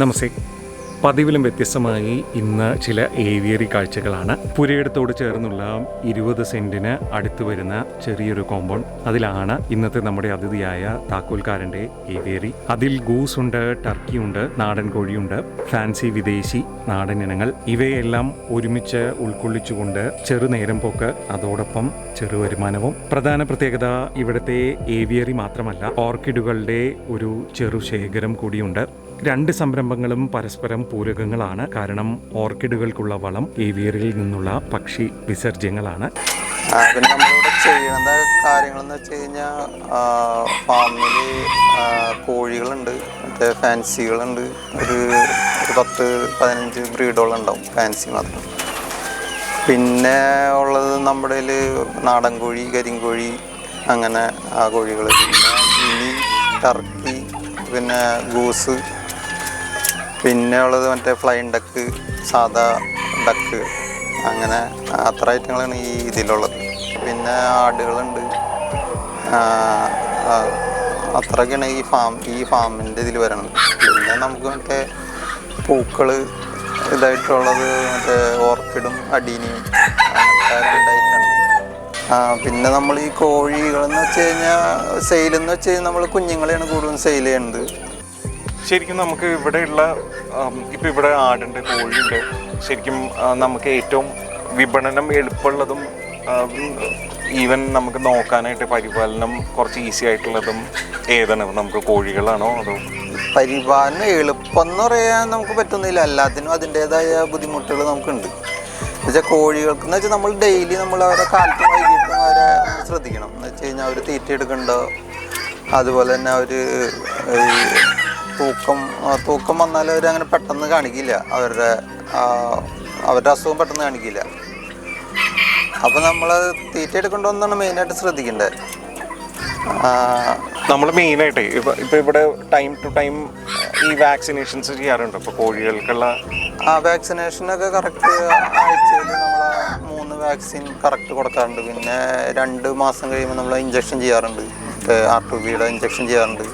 നമസ്തേ. പതിവിലും വ്യത്യസ്തമായി ഇന്ന് ചില ഏവിയറി കാഴ്ചകളാണ്. പുരയിടത്തോട് ചേർന്നുള്ള ഇരുപത് സെന്റിന് അടുത്ത് വരുന്ന ചെറിയൊരു കോമ്പൗണ്ട്. അതിലാണ് ഇന്നത്തെ നമ്മുടെ അതിഥിയായ താക്കോൽക്കാരന്റെ ഏവിയറി. അതിൽ ഗൂസ് ഉണ്ട് ടർക്കി ഉണ്ട് നാടൻ കോഴിയുണ്ട് ഫാൻസി വിദേശി നാടൻ ഇനങ്ങൾ. ഇവയെല്ലാം ഒരുമിച്ച് ഉൾക്കൊള്ളിച്ചുകൊണ്ട് ചെറുനേരം പോക്ക് അതോടൊപ്പം ചെറു വരുമാനവും. പ്രധാന പ്രത്യേകത ഇവിടുത്തെ ഏവിയറി മാത്രമല്ല ഓർക്കിഡുകളുടെ ഒരു ചെറു ശേഖരം കൂടിയുണ്ട്. രണ്ട് സംരംഭങ്ങളും പരസ്പരം പൂരകങ്ങളാണ്. കാരണം ഓർക്കിഡുകൾക്കുള്ള വളം ഏവിയറിൽ നിന്നുള്ള പക്ഷി വിസർജ്യങ്ങളാണ്. പിന്നെ നമ്മളിവിടെ ചെയ്യുന്ന കാര്യങ്ങളെന്ന് വെച്ച് കഴിഞ്ഞാൽ ഫാമിൽ കോഴികളുണ്ട് മറ്റേ ഫാൻസികളുണ്ട്. ഒരു ഒരു പത്ത് പതിനഞ്ച് ബ്രീഡോളം ഫാൻസി മാത്രം. പിന്നെ ഉള്ളത് നമ്മുടെ നാടൻ കോഴി കരിങ്കോഴി അങ്ങനെ ആ കോഴികൾ പിന്നെ ഗിനി ടർക്കി പിന്നെ ഗൂസ് പിന്നെ ഉള്ളത് മറ്റേ ഫ്ലൈൻ ഡക്ക് സാധാ ഡക്ക് അങ്ങനെ അത്ര ഐറ്റങ്ങളാണ് ഈ ഇതിലുള്ളത്. പിന്നെ ആടുകളുണ്ട്. അത്രയൊക്കെയാണ് ഈ ഫാം ഈ ഫാമിന്റെ ഇതിൽ വരണത്. പിന്നെ നമുക്ക് മറ്റേ പൂക്കൾ ഇതായിട്ടുള്ളത് മറ്റേ ഓർക്കിഡും അടീനിയും ആ പിന്നെ നമ്മൾ ഈ കോഴികളെന്ന് വെച്ച് കഴിഞ്ഞാൽ സെയിലെന്ന് വെച്ച് കഴിഞ്ഞാൽ നമ്മൾ കുഞ്ഞുങ്ങളെയാണ് കൂടുതലും സെയിൽ ചെയ്യുന്നത്. ശരിക്കും നമുക്ക് ഇവിടെയുള്ള ഇപ്പം ഇവിടെ ആടുണ്ട് കോഴിയുണ്ട്. ശരിക്കും നമുക്ക് ഏറ്റവും വിപണനം എളുപ്പമുള്ളതും ഈവൻ നമുക്ക് നോക്കാനായിട്ട് പരിപാലനം കുറച്ച് ഈസി ആയിട്ടുള്ളതും ഏതാണ്? നമുക്ക് കോഴികളാണോ അതോ? പരിപാലനം എളുപ്പം എന്ന് പറയാൻ നമുക്ക് പറ്റുന്നില്ല. എല്ലാത്തിനും അതിന്റെതായ ബുദ്ധിമുട്ടുകൾ നമുക്കുണ്ട്. എന്നുവെച്ചാൽ കോഴികൾക്ക് എന്ന് വെച്ചാൽ നമ്മൾ ഡെയിലി നമ്മൾ അവരെ കാലത്തും വൈകിട്ടും അവരെ ശ്രദ്ധിക്കണം. എന്ന് വെച്ച് കഴിഞ്ഞാൽ അവർ തീറ്റ എടുക്കണ്ടോ അതുപോലെ തന്നെ അവർ തൂക്കം തൂക്കം വന്നാൽ അവർ അങ്ങനെ പെട്ടെന്ന് കാണിക്കില്ല. അവരുടെ അവരുടെ അസുഖം പെട്ടെന്ന് കാണിക്കില്ല. അപ്പോൾ നമ്മൾ തീറ്റ എടുക്കേണ്ടതെന്നാണ് മെയിനായിട്ട് ശ്രദ്ധിക്കേണ്ടത് നമ്മൾ മെയിനായിട്ട് ഇപ്പം ഇപ്പം ഇവിടെ ടൈം ടു ടൈം ഈ വാക്സിനേഷൻസ് ചെയ്യാറുണ്ട്? ഇപ്പോൾ കോഴികൾക്കുള്ള ആ വാക്സിനേഷനൊക്കെ കറക്റ്റ് ആഴ്ചയിൽ നമ്മൾ മൂന്ന് വാക്സിൻ കറക്റ്റ് കൊടുക്കാറുണ്ട്. പിന്നെ രണ്ട് മാസം കഴിയുമ്പോൾ നമ്മൾ ഇഞ്ചക്ഷൻ ചെയ്യാറുണ്ട്. ആർ ടു ബിയുടെ ഇഞ്ചക്ഷൻ ചെയ്യാറുണ്ട്.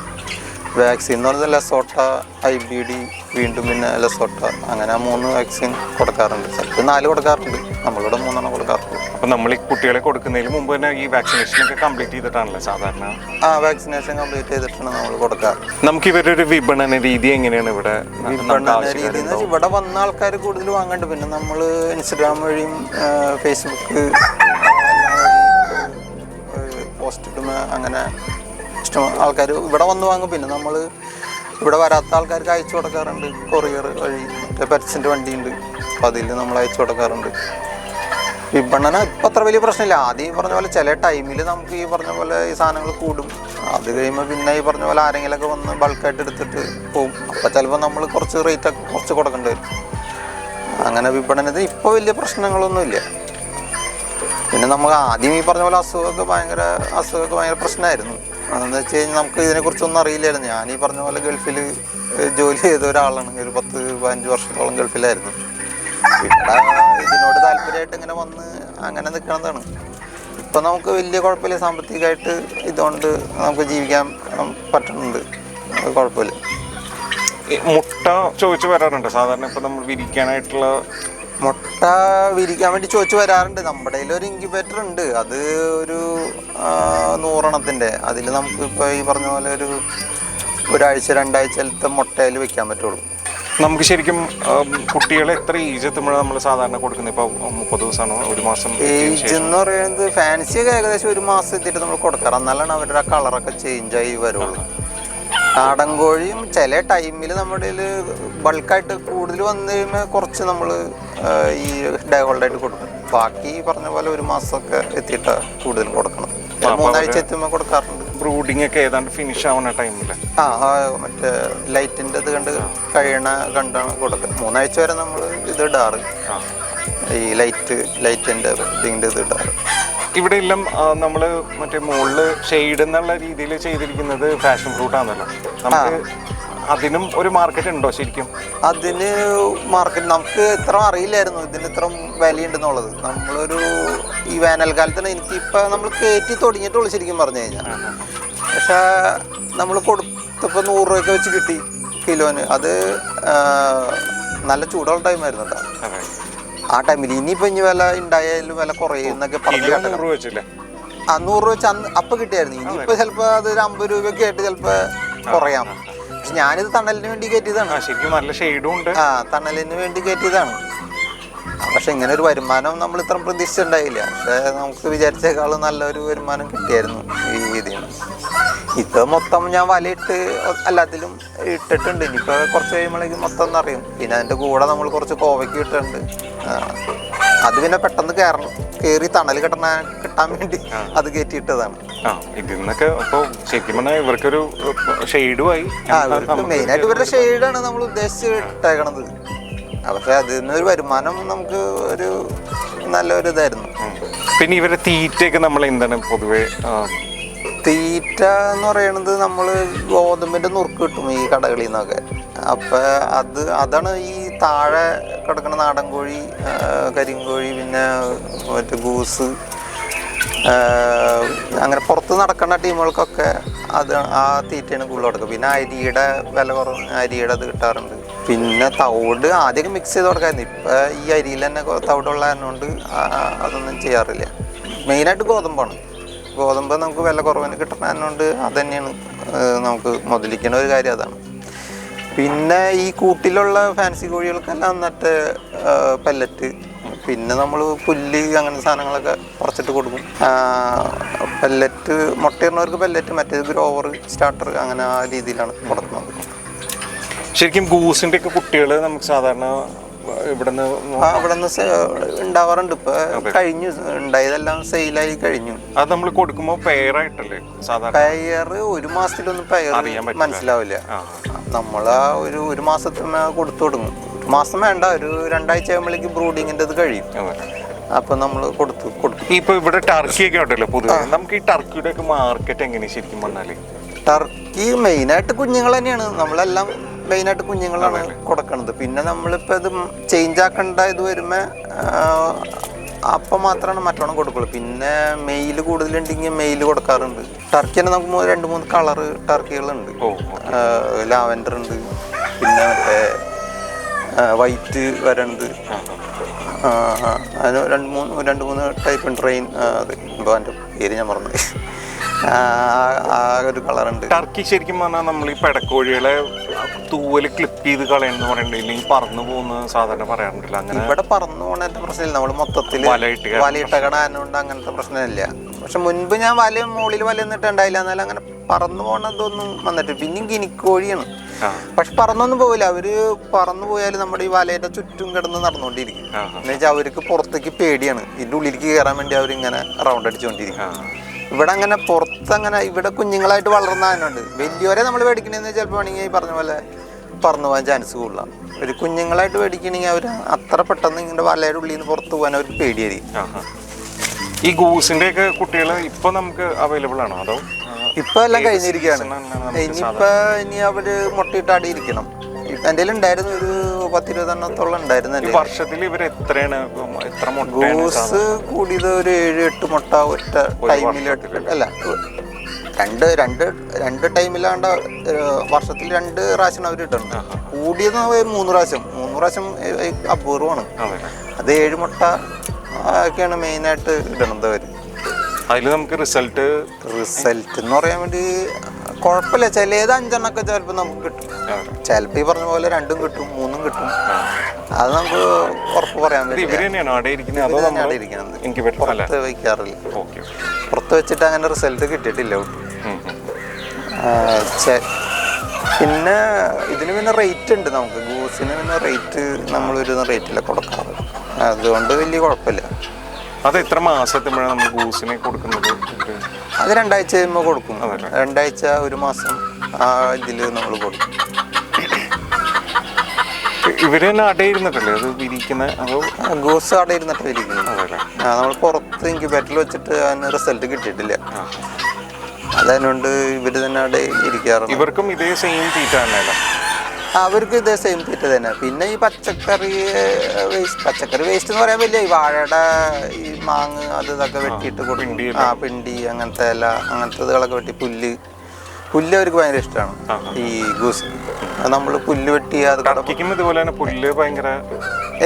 വാക്സിൻ എന്ന് പറയുന്നത് ലെസോട്ട ഐ ബി ഡി വീണ്ടും പിന്നെ ലെസോട്ട അങ്ങനെ ആ മൂന്ന് വാക്സിൻ കൊടുക്കാറുണ്ട്. ചിലപ്പോൾ നാല് കൊടുക്കാറുണ്ട്. നമ്മളിവിടെ മൂന്നെണ്ണം കൊടുക്കാറുണ്ട്. അപ്പോൾ നമ്മൾ ഈ കുട്ടികളെ കൊടുക്കുന്നതിന് മുമ്പ് തന്നെ ഈ വാക്സിനേഷൻ ഒക്കെ കംപ്ലീറ്റ് ചെയ്തിട്ടാണല്ലോ സാധാരണ? ആ വാക്സിനേഷൻ കംപ്ലീറ്റ് ചെയ്തിട്ടാണ് നമ്മൾ കൊടുക്കാറ്. നമുക്ക് ഇവരുടെ ഒരു വിപണന രീതി എങ്ങനെയാണ് ഇവിടെ നമുക്ക് വിപണന ആവശ്യക്കാരുണ്ടോ? രീതി എന്ന് വെച്ചാൽ ഇവിടെ വന്ന ആൾക്കാർ കൂടുതൽ വാങ്ങണ്ട്. പിന്നെ നമ്മൾ ഇൻസ്റ്റഗ്രാം വഴിയും ഫേസ്ബുക്ക് പോസ്റ്റ് ഇടുന്ന അങ്ങനെ ഇഷ്ടം. ആൾക്കാർ ഇവിടെ വന്ന് വാങ്ങും. പിന്നെ നമ്മൾ ഇവിടെ വരാത്ത ആൾക്കാർക്ക് അയച്ചു കൊടുക്കാറുണ്ട്. കൊറിയർ വഴി പെറ്റ്സിന്റെ വണ്ടിയുണ്ട്. അപ്പോൾ അതിൽ നമ്മൾ അയച്ചു കൊടുക്കാറുണ്ട്. വിപണന ഇപ്പം അത്ര വലിയ പ്രശ്നമില്ല. ആദ്യം ഈ പറഞ്ഞ പോലെ ചില ടൈമിൽ നമുക്ക് ഈ പറഞ്ഞ പോലെ ഈ സാധനങ്ങൾ കൂടും. അത് കഴിയുമ്പോൾ പിന്നെ ഈ പറഞ്ഞ പോലെ ആരെങ്കിലുമൊക്കെ വന്ന് ബൾക്കായിട്ട് എടുത്തിട്ട് പോകും അപ്പോൾ ചിലപ്പോൾ നമ്മൾ കുറച്ച് റേറ്റൊക്കെ കുറച്ച് കൊടുക്കേണ്ടി വരും. അങ്ങനെ വിപണനത്തിന് ഇപ്പോൾ വലിയ പ്രശ്നങ്ങളൊന്നുമില്ല പിന്നെ നമുക്ക് ആദ്യം ഈ പറഞ്ഞ പോലെ അസുഖമൊക്കെ ഭയങ്കര അസുഖമൊക്കെ ഭയങ്കര പ്രശ്നമായിരുന്നു. അതെന്ന് വെച്ച് കഴിഞ്ഞാൽ നമുക്ക് ഇതിനെക്കുറിച്ചൊന്നും അറിയില്ലായിരുന്നു. ഞാൻ ഈ പറഞ്ഞ പോലെ ഗൾഫിൽ ജോലി ചെയ്ത ഒരാളാണ്. ഒരു പത്ത് പതിനഞ്ച് വർഷത്തോളം ഗൾഫിലായിരുന്നു. ഇതിനോട് താല്പര്യമായിട്ട് ഇങ്ങനെ വന്ന് അങ്ങനെ നിൽക്കണതാണ്. ഇപ്പം നമുക്ക് വലിയ കുഴപ്പമില്ല. സാമ്പത്തികമായിട്ട് ഇതുകൊണ്ട് നമുക്ക് ജീവിക്കാൻ പറ്റുന്നുണ്ട്. കുഴപ്പമില്ല. മുട്ട ചോദിച്ചു വരാറുണ്ട്. സാധാരണ ഇപ്പൊ നമ്മൾ വിരിക്കാനായിട്ടുള്ള മുട്ട വിരിക്കാൻ വേണ്ടി ചോദിച്ചു വരാറുണ്ട്. നമ്മുടെ കയ്യിൽ ഒരു ഇൻക്യുബേറ്റർ ഉണ്ട്. അത് ഒരു നൂറെണ്ണത്തിന്റെ അതിൽ നമുക്ക് ഇപ്പോൾ ഈ പറഞ്ഞ പോലെ ഒരു ഒരാഴ്ച രണ്ടാഴ്ചത്തെ മുട്ടയിൽ വെക്കാൻ പറ്റുള്ളൂ. നമുക്ക് ശരിക്കും കുട്ടികളെ എത്ര ഏജ് എത്തുമ്പോഴാണ് നമ്മൾ സാധാരണ കൊടുക്കുന്നത്? ഇപ്പോൾ മുപ്പത് ദിവസമാണോ? ഒരു മാസം ഏജ് എന്ന് പറയുന്നത് ഫാൻസി ഒക്കെ ഏകദേശം ഒരു മാസം എത്തിയിട്ട് നമ്മൾ കൊടുക്കാറ്. എന്നാലാണ് അവരുടെ ആ കളറൊക്കെ ചേഞ്ച് ആയി വരുള്ളൂ. നാടൻ കോഴിയും ചില ടൈമിൽ നമ്മുടെ ബൾക്കായിട്ട് കൂടുതൽ വന്നു കഴിയുമ്പോൾ കുറച്ച് നമ്മൾ ഈ ഡയഗോൾഡായിട്ട് കൊടുക്കും. ബാക്കി പറഞ്ഞ പോലെ ഒരു മാസമൊക്കെ എത്തിയിട്ട് കൂടുതൽ കൊടുക്കണം മൂന്നാഴ്ച എത്തുമ്പോൾ കൊടുക്കാറുണ്ട്. ബ്രൂഡിംഗ് ഒക്കെ ഏതാണ്ട് ഫിനിഷ് ആവുന്ന ടൈമിൽ ആ ആ, മറ്റേ ലൈറ്റിന്റെ ഇത് കണ്ട് കഴിയണ കണ്ടാണ് കൊടുക്കുക മൂന്നാഴ്ച വരെ നമ്മൾ ഇത് ഇടാറ്. ഈ ലൈറ്റ് ലൈറ്റിന്റെ ഇതിന്റെ ഇത് ഇടാറ്. ഇവിടെ എല്ലാം നമ്മൾ മറ്റേ മുകളിൽ ഷെയ്ഡ് എന്നുള്ള രീതിയിൽ ചെയ്തിരിക്കുന്നത് ഫാഷൻ ഫ്രൂട്ട് ആണല്ലോ. നമുക്ക് അതിനും ഒരു മാർക്കറ്റ് ഉണ്ടോ ശരിക്കും? അതിന് മാർക്കറ്റ് നമുക്ക് ഇത്ര അറിയില്ലായിരുന്നു. ഇതിന് ഇത്ര വിലയുണ്ടെന്നുള്ളത് നമ്മളൊരു ഈ വേനൽക്കാലത്തിന് എനിക്ക് ഇപ്പം നമ്മൾ കയറ്റി തുടങ്ങിയിട്ടുള്ളൂ ശരിക്കും പറഞ്ഞു കഴിഞ്ഞാൽ. പക്ഷേ നമ്മൾ കൊടുത്തപ്പോൾ നൂറ് രൂപയൊക്കെ വെച്ച് കിട്ടി കിലോന്. അത് നല്ല ചൂടുള്ള ടൈമായിരുന്നു കേട്ടോ. ആ ടൈമിൽ ഇനിയിപ്പോൾ ഇനി വില ഉണ്ടായാലും വില കുറയും എന്നൊക്കെ പറഞ്ഞു കിലോ കേട്ടോ രൂപ വെച്ചില്ലേ? ആ നൂറ് രൂപ വെച്ച് അന്ന് അപ്പം കിട്ടിയായിരുന്നു. ഇനിയിപ്പോൾ ചിലപ്പോൾ അത് ഒരു അമ്പത് രൂപയൊക്കെ ആയിട്ട് ചിലപ്പോൾ കുറയാം. പക്ഷെ ഞാനിത് തണലിന് വേണ്ടി കയറ്റിയതാണ്. ശരിക്കും നല്ല ഷെയ്ഡും ഉണ്ട്. ആ തണലിന് വേണ്ടി കയറ്റിയതാണ്. പക്ഷെ ഇങ്ങനെ ഒരു വരുമാനം നമ്മൾ ഇത്ര പ്രതീക്ഷിച്ചിട്ടുണ്ടായില്ല. പക്ഷെ നമുക്ക് വിചാരിച്ചേക്കാളും നല്ലൊരു വരുമാനം കിട്ടിയായിരുന്നു ഈ രീതിയിൽ ഇത് മൊത്തം ഞാൻ വലയിട്ട് എല്ലാത്തിലും ഇട്ടിട്ടുണ്ട്. ഇനിയിപ്പോൾ കുറച്ച് കഴിയുമ്പോഴേക്കും മൊത്തം എന്നറിയും പിന്നെ അതിന്റെ കൂടെ നമ്മൾ കുറച്ച് കോവയ്ക്ക് ഇട്ടിട്ടുണ്ട്. അത് പിന്നെ പെട്ടെന്ന് കയറണം കയറി തണൽ കിട്ടണ കിട്ടാൻ വേണ്ടി അത് കയറ്റിയിട്ടതാണ് ആ ഇതിൽ നിന്നൊക്കെ ഇപ്പോൾ ശരിക്കും പറഞ്ഞാൽ ഇവർക്കൊരു ഷെയ്ഡുമായി മെയിനായിട്ട് ഇവരുടെ ഷെയ്ഡാണ് നമ്മൾ ഉദ്ദേശിച്ച് ഇട്ടേക്കണത്. പക്ഷെ അതിൽ നിന്നൊരു വരുമാനം നമുക്ക് ഒരു നല്ലൊരു ഇതായിരുന്നു. പിന്നെ ഇവരെ തീറ്റയൊക്കെ നമ്മൾ എന്താണ് പൊതുവെ തീറ്റ എന്ന് പറയുന്നത് നമ്മൾ ഗോതമ്പിന്റെ നുറുക്ക് കിട്ടും ഈ കടകളിൽ നിന്നൊക്കെ. അപ്പൊ അത് അതാണ് ഈ താഴെ കിടക്കുന്ന നാടൻ കോഴി കരിങ്കോഴി പിന്നെ മറ്റേ ഗൂസ് അങ്ങനെ പുറത്ത് നടക്കുന്ന ടീമുകൾക്കൊക്കെ അത് ആ തീറ്റയാണ് കൂടുതൽ കൊടുക്കുക. പിന്നെ അരിയുടെ വില കുറവ് അരിയുടെ അത് കിട്ടാറുണ്ട്. പിന്നെ തവിട് ആദ്യമൊക്കെ മിക്സ് ചെയ്ത് കൊടുക്കായിരുന്നു. ഇപ്പം ഈ അരിയിൽ തന്നെ തവിടുള്ള കൊണ്ട് അതൊന്നും ചെയ്യാറില്ല. മെയിനായിട്ട് ഗോതമ്പാണ്. ഗോതമ്പ് നമുക്ക് വില കുറവിന് കിട്ടണതുകൊണ്ട് അത് തന്നെയാണ് നമുക്ക് മുതലിക്കുന്ന ഒരു കാര്യം അതാണ്. പിന്നെ ഈ കൂട്ടിലുള്ള ഫാൻസി കോഴികൾക്കെല്ലാം മറ്റേ പെല്ലറ്റ് പിന്നെ നമ്മൾ പുല്ല് അങ്ങനത്തെ സാധനങ്ങളൊക്കെ കുറച്ചിട്ട് കൊടുക്കും. പെല്ലറ്റ് മുട്ടയിടുന്നവർക്ക് പെല്ലറ്റ് മറ്റേത് ഗ്രോവർ സ്റ്റാർട്ടർ അങ്ങനെ ആ രീതിയിലാണ് കൊടുക്കുന്നത്. ശരിക്കും ഗൂസിന്റെ ഒക്കെ കുട്ടികൾ നമുക്ക് സാധാരണ ഇവിടുന്ന് ആ അവിടെ നിന്ന് ഉണ്ടാവാറുണ്ട്. ഇപ്പൊ കഴിഞ്ഞു. ഉണ്ടായതെല്ലാം സെയിലായി കഴിഞ്ഞു. അത് നമ്മൾ കൊടുക്കുമ്പോൾ പെയറായിട്ടല്ലേ സാധാരണ പെയർ ഒരു മാസത്തിലൊന്നും പെയർ മനസ്സിലാവില്ല. നമ്മൾ ആ ഒരു ഒരു മാസത്തിന് കൊടുത്തു തുടങ്ങും മാസം വേണ്ട ഒരു രണ്ടാഴ്ച ആകുമ്പോഴേക്ക് ബ്രൂഡിങ്ങിന്റെ ഇത് കഴിയും. അപ്പൊ നമ്മൾ കൊടുത്തു കൊടുക്കും. ഇപ്പൊ ഇവിടെ ടർക്കി ഒക്കെ ഉണ്ടല്ലോ പൊതുവെ. നമുക്ക് ഈ ടർക്കിയുടെ ഒക്കെ മാർക്കറ്റ് എങ്ങനെ ശരിക്കും പറഞ്ഞാൽ ടർക്കി മെയിൻ ആയിട്ട് കുഞ്ഞുങ്ങൾ തന്നെയാണ്. നമ്മളെല്ലാം മെയിൻ ആയിട്ട് കുഞ്ഞുങ്ങളാണ് കൊടുക്കണത്. പിന്നെ നമ്മളിപ്പോൾ ഇത് ചേഞ്ച് ആക്കേണ്ട ഇത് വരുമ്പോൾ അപ്പം മാത്രമാണ് മറ്റോണം കൊടുക്കുള്ളൂ. പിന്നെ മെയിൽ കൂടുതലുണ്ടെങ്കിൽ മെയിൽ കൊടുക്കാറുണ്ട്. ടർക്കി തന്നെ നമുക്ക് രണ്ട് മൂന്ന് കളർ ടർക്കികളുണ്ട് ലാവൻഡർ ഉണ്ട്. പിന്നെ മറ്റേ വൈറ്റ് വരണ്ട്. അതിന് രണ്ട് മൂന്ന് രണ്ട് മൂന്ന് ടൈപ്പ് ട്രെയിൻ അത്. അതിന്റെ പേര് ഞാൻ മറന്നു ആ ഒരു കളറുണ്ട്. ടർക്കി ശരിക്കും പറഞ്ഞാൽ നമ്മൾ ഈ പെടക്കോഴികളെ തൂവൽ ക്ലിപ്പ് ചെയ്ത് കളയെന്ന് പറയണ്ട ഇല്ലെങ്കിൽ പറന്നു പോകുന്ന സാധാരണ പറയാറുണ്ടല്ലോ. അങ്ങനെ ഇവിടെ പറന്നു പോണതിന്റെ പ്രശ്നമില്ല. നമ്മൾ മൊത്തത്തിൽ വലയിട്ട് കടാനുകൊണ്ട് അങ്ങനത്തെ പ്രശ്നമില്ല. പക്ഷെ മുൻപ് ഞാൻ വല മുകളിൽ വല എന്നിട്ടുണ്ടായില്ല എന്നാലും അങ്ങനെ പറന്നു പോകണതൊന്നും വന്നിട്ട് പിന്നെയും ഗിനിക്കോഴിയാണ്. പക്ഷെ പറന്നൊന്നും പോവില്ല. അവർ പറന്നു പോയാൽ നമ്മുടെ ഈ വലയുടെ ചുറ്റും കിടന്ന് നടന്നുകൊണ്ടിരിക്കും. എന്നുവെച്ചാൽ അവർക്ക് പുറത്തേക്ക് പേടിയാണ്. ഇതിന്റെ ഉള്ളിലേക്ക് കയറാൻ വേണ്ടി അവരിങ്ങനെ റൗണ്ട് അടിച്ചുകൊണ്ടിരിക്കും. ഇവിടെ അങ്ങനെ പുറത്തങ്ങനെ ഇവിടെ കുഞ്ഞുങ്ങളായിട്ട് വളർന്ന ആനുണ്ട് വലിയവരെ നമ്മൾ മേടിക്കണമെന്ന് ചിലപ്പോൾ വേണമെങ്കിൽ ഈ പറഞ്ഞ പോലെ പറന്നു പോകാൻ ചാൻസ് കൂടുതലാണ് ഒരു കുഞ്ഞുങ്ങളായിട്ട് മേടിക്കണമെങ്കിൽ അവർ അത്ര പെട്ടെന്ന് ഇങ്ങനെ വലയുടെ ഉള്ളിൽ നിന്ന് പുറത്ത് പോകാൻ അവർക്ക് പേടിയായിരിക്കും. ഈ ഗൂസിന്റെ ഒക്കെ കുട്ടികൾ ഇപ്പൊ നമുക്ക് അവൈലബിൾ ആണോ? അതോ ഇപ്പൊ എല്ലാം കഴിഞ്ഞിരിക്കുകയാണ് ഇനിയിപ്പോ ഇനി അവർ മുട്ടയിട്ട് ആടി ഇരിക്കണം എന്റെ ഉണ്ടായിരുന്നു ഒരു പത്തിരുപതെണ്ണത്തോളം ഉണ്ടായിരുന്നു വർഷത്തിൽ ഇവർ എത്രയാണ്? എത്ര ഗോസ് കൂടിയത് ഒരു ഏഴ് എട്ട് മുട്ട ഒറ്റ ടൈമിൽ അല്ല രണ്ട് രണ്ട് രണ്ട് ടൈമിലാണ്ട് വർഷത്തിൽ രണ്ട് പ്രാവശ്യം അവർ ഇട്ടുണ്ട് കൂടിയത് മൂന്ന് പ്രാവശ്യം. മൂന്ന് പ്രാവശ്യം അപൂർവമാണ്. അതെ. ഏഴ് മുട്ട ഒക്കെയാണ് മെയിൻ ആയിട്ട് ഇടണത് അവർ അതിൽ നമുക്ക് റിസൾട്ട് റിസൾട്ട് എന്ന് പറയാൻ വേണ്ടി കുഴപ്പമില്ല. ചിലത് അഞ്ചെണ്ണൊക്കെ ചിലപ്പോൾ നമുക്ക് കിട്ടും. ചിലപ്പോൾ ഈ പറഞ്ഞ പോലെ രണ്ടും കിട്ടും മൂന്നും കിട്ടും. അത് നമുക്ക് ഉറപ്പ് പറയാൻ പറ്റില്ല. പുറത്ത് വയ്ക്കാറില്ല. പുറത്ത് വെച്ചിട്ട് അങ്ങനെ റിസൾട്ട് കിട്ടിയിട്ടില്ല. പിന്നെ ഇതിന് പിന്നെ റേറ്റ് ഉണ്ട് നമുക്ക്. ഗൂസിന് പിന്നെ റേറ്റ് നമ്മളൊരു റേറ്റിലൊക്കെ കൊടുക്കാറ്. അതുകൊണ്ട് വലിയ കുഴപ്പമില്ല. അത് എത്ര മാസത്തുമ്പോഴാണ് നമ്മൾ ഗൂസിനെ കൊടുക്കുന്നത്? അത് രണ്ടാഴ്ച കഴിയുമ്പോൾ കൊടുക്കും? രണ്ടാഴ്ച ഒരു മാസം ആ ഇതിൽ നമ്മൾ കൊടുക്കും. ഇവർ തന്നെ അടയിരുന്നിട്ടല്ലേ അത് വിരിക്കുന്ന അതോ? ഗൂസ് അടയിരുന്നിട്ട് വിരിക്കുന്നത്. നമ്മൾ പുറത്ത് ഇൻക്യുബേറ്ററിൽ വെച്ചിട്ട് അതിന് റിസൾട്ട് കിട്ടിയിട്ടില്ല. അതുകൊണ്ട് ഇവർ തന്നെ അവിടെ ഇരിക്കാറുണ്ട്. ഇവർക്കും ഇതേ സെയിം തീറ്റ തന്നെയല്ല? അവർക്ക് ഇതേ സെയിം തീറ്റ തന്നെ. പിന്നെ ഈ പച്ചക്കറി വേസ്റ്റ് പച്ചക്കറി വേസ്റ്റ് എന്ന് പറയാൻ വലിയ ഈ വാഴയുടെ ഈ മാങ്ങ അത് ഇതൊക്കെ വെട്ടിയിട്ട് കൊടുക്കും. പിണ്ടി ആ പിണ്ടി അങ്ങനത്തെ ഇല അങ്ങനത്തെ ഇതുകളൊക്കെ വെട്ടി പുല്ല്. പുല്ല് അവർക്ക് ഭയങ്കര ഇഷ്ടമാണ്. ഈ ഗൂസ് നമ്മൾ പുല്ല് വെട്ടി അത് ഇതുപോലെ തന്നെ പുല്ല് ഭയങ്കര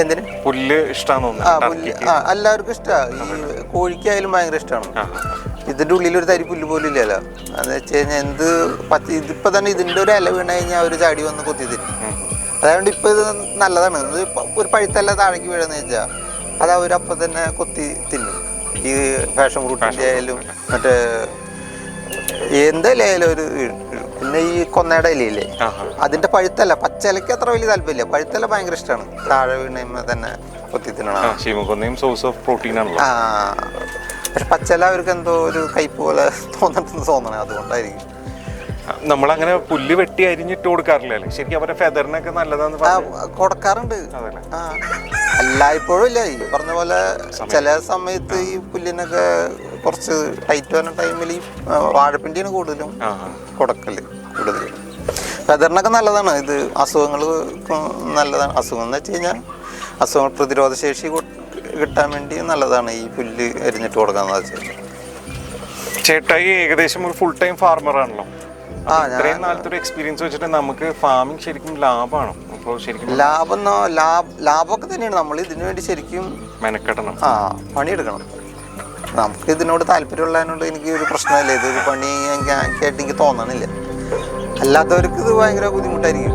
എന്തിന്? പുല്ല് ഇഷ്ടമാണ് ആ തോന്നുന്നു പുല്ല് ആ എല്ലാവർക്കും ഇഷ്ടമാണ് ഈ കോഴിക്കായാലും ഭയങ്കര ഇഷ്ടമാണ് ആ ഇതിന്റെ ഉള്ളിൽ ഒരു തരി പുല്ല് പോലും ഇല്ലല്ലോ. എന്ന് വെച്ച് കഴിഞ്ഞാൽ എന്ത് പച്ച ഇതിപ്പോ തന്നെ ഇതിന്റെ ഒരു ഇല വീണ് കഴിഞ്ഞാൽ ഒരു ചാടി വന്ന് കൊത്തി തരും അതുകൊണ്ട് ഇപ്പൊ ഇത് നല്ലതാണ്. ഇത് ഒരു പഴുത്തല്ല താഴേക്ക് വീഴുന്ന വെച്ചാൽ അത് അവരപ്പം തന്നെ കൊത്തി തിന്നും. ഈ ഫാഷൻ ഫ്രൂട്ടിന്റെ ആയാലും മറ്റേ എന്തായാലും ഒരു പിന്നെ ഈ കൊന്നയുടെ ഇലയില്ലേ? ആ അതിന്റെ പഴുത്തല്ല. പച്ചിലയ്ക്ക് അത്ര വലിയ താല്പര്യമില്ല. പഴുത്തല ഭയങ്കര ഇഷ്ടമാണ് താഴെ വീണ തന്നെ കൊത്തി തിന്നണം പക്ഷെ പച്ചല അവർക്ക് എന്തോ ഒരു കയ്പ് പോലെ തോന്നിട്ടെന്ന് തോന്നണേ അതുകൊണ്ടായിരിക്കും. നമ്മളങ്ങനെ പുല്ല് വെട്ടി അരിഞ്ഞിട്ട് കൊടുക്കാറില്ല? അല്ലേ? ശരിക്കും അവരുടെ ഫെദറിനൊക്കെ നല്ലതാന്ന് കൊടുക്കാറുണ്ട്. എല്ലായ്പ്പോഴും ഇല്ല. ഈ പറഞ്ഞ പോലെ ചില സമയത്ത് ഈ പുല്ലിനൊക്കെ കുറച്ച് ടൈറ്റ് വരുന്ന ടൈമിൽ ഈ വാഴപ്പിണ്ടിയാണ് കൂടുതലും കൊടുക്കൽ കൂടുതൽ ഫെദറിനൊക്കെ നല്ലതാണ്. ഇത് അസുഖങ്ങൾ നല്ലതാണ്. അസുഖം എന്ന് വെച്ച് കഴിഞ്ഞാൽ അസുഖങ്ങൾ പ്രതിരോധ ശേഷി കിട്ടാൻ വേണ്ടി നല്ലതാണ് ഈ പുല്ല് എരിഞ്ഞിട്ട് കൊടുക്കാന്ന് വെച്ചാൽ ചേട്ടായി ഏകദേശം ഒരു ഫുൾ ടൈം ഫാർമർ ആണല്ലോ. ആ ഇത്രയും നാളത്തെ ഒരു എക്സ്പീരിയൻസ് വെച്ചിട്ട് നമുക്ക് ഫാമിംഗ് ശരിക്കും ലാഭമാണ് അപ്പോൾ ശരിക്കും ലാഭം ലാഭ ലാഭമൊക്കെ തന്നെയാണ്. നമ്മൾ ഇതിനു വേണ്ടി ശരിക്കും മെനക്കെട്ടണം ആ പണിയെടുക്കണം. നമുക്ക് ഇതിനോട് താല്പര്യമുള്ളതിനോട് എനിക്ക് ഒരു പ്രശ്നമില്ല. ഇതൊരു പണി ആയിട്ട് എനിക്ക് തോന്നണില്ല. അല്ലാത്തവർക്ക് ഇത് ഭയങ്കര ബുദ്ധിമുട്ടായിരിക്കും.